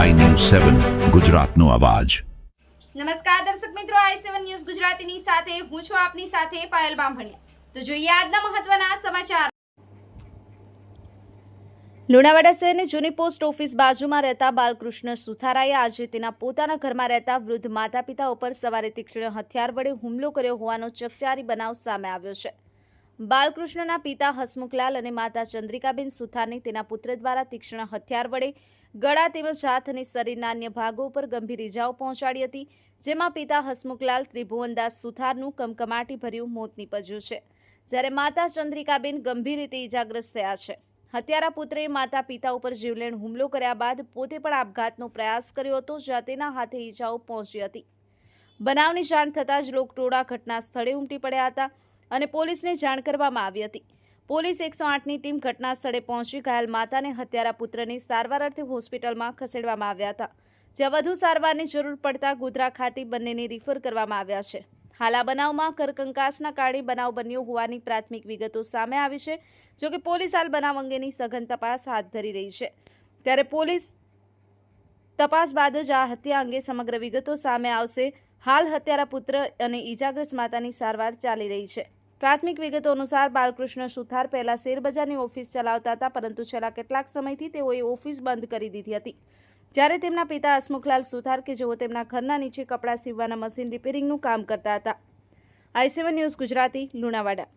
સેવન, ગુજરાતનો અવાજ. નમસ્કાર દર્શક મિત્રો, આઈ સેવન ન્યૂઝ ગુજરાતીની સાથે હું છું આપની સાથે પાયલ બામભણિયા. તો જોઈએ આજના મહત્વના સમાચાર. લુણાવાડા શહેરની જૂની પોસ્ટ ઓફિસ બાજુમાં રહેતા બાલકૃષ્ણ સુથારાએ આજે તેના પોતાના ઘરમાં રહેતા વૃદ્ધ માતા પિતા ઉપર સવારે તીક્ષ્ણ હથિયાર વડે હુમલો કર્યો હોવાનો ચકચારી બનાવ સામે આવ્યો છે. બાલકૃષ્ણના પિતા હસમુખલાલ અને માતા ચંદ્રિકાબેન સુથારને તેના પુત્ર દ્વારા તીક્ષ્ણ હથિયાર વડે ગળા તેમજ હાથ અને શરીરના અન્ય ભાગો ઉપર ગંભીર ઇજાઓ પહોંચાડી હતી, જેમાં પિતા હસમુખલાલ ત્રિભુવનદાસ સુથારનું કમકમાટી ભર્યું મોત નીપજ્યું છે. જ્યારે માતા ચંદ્રિકાબેન ગંભીર રીતે ઇજાગ્રસ્ત થયા છે. હત્યારા પુત્રે માતા પિતા ઉપર જીવલેણ હુમલો કર્યા બાદ પોતે પણ આપઘાતનો પ્રયાસ કર્યો હતો, જ્યાં તેના હાથે ઇજાઓ પહોંચી હતી. બનાવની જાણ થતાં જ લોકટોળા ઘટના સ્થળે ઉમટી પડ્યા હતા. અને પોલીસને જાણ કરવામાં આવી હતી. પોલીસ એકસો આઠની ટીમ ઘટના સ્થળે પહોંચી ઘાયલ માતાને હત્યારા પુત્રની સારવાર અર્થે હોસ્પિટલમાં ખસેડવામાં આવ્યા હતા. જ્યાં વધુ સારવારની જરૂર પડતા ગોધરા ખાતે બંનેને રિફર કરવામાં આવ્યા છે. હાલ આ બનાવમાં કરકંકાસના કારણે બનાવ બન્યો હોવાની પ્રાથમિક વિગતો સામે આવી છે, જોકે પોલીસ હાલ બનાવ અંગેની સઘન તપાસ હાથ ધરી રહી છે. ત્યારે પોલીસ તપાસ બાદ જ આ હત્યા અંગે સમગ્ર વિગતો સામે આવશે. હાલ હત્યારા પુત્ર અને ઈજાગ્રસ્ત માતાની સારવાર ચાલી રહી છે. પ્રાથમિક વિગતો અનુસાર બાલકૃષ્ણ સુથાર પહેલા શેરબજારની ઓફિસ ચલાવતા હતા, પરંતુ છેલ્લા કેટલાક સમયથી તેઓએ ઓફિસ બંધ કરી દીધી હતી. જ્યારે તેમના પિતા હસમુખલાલ સુથાર કે જેઓ તેમના ઘરના નીચે કપડાં સીવવાના મશીન રિપેરિંગનું કામ કરતા હતા. I seven news Gujarati, Lunawada.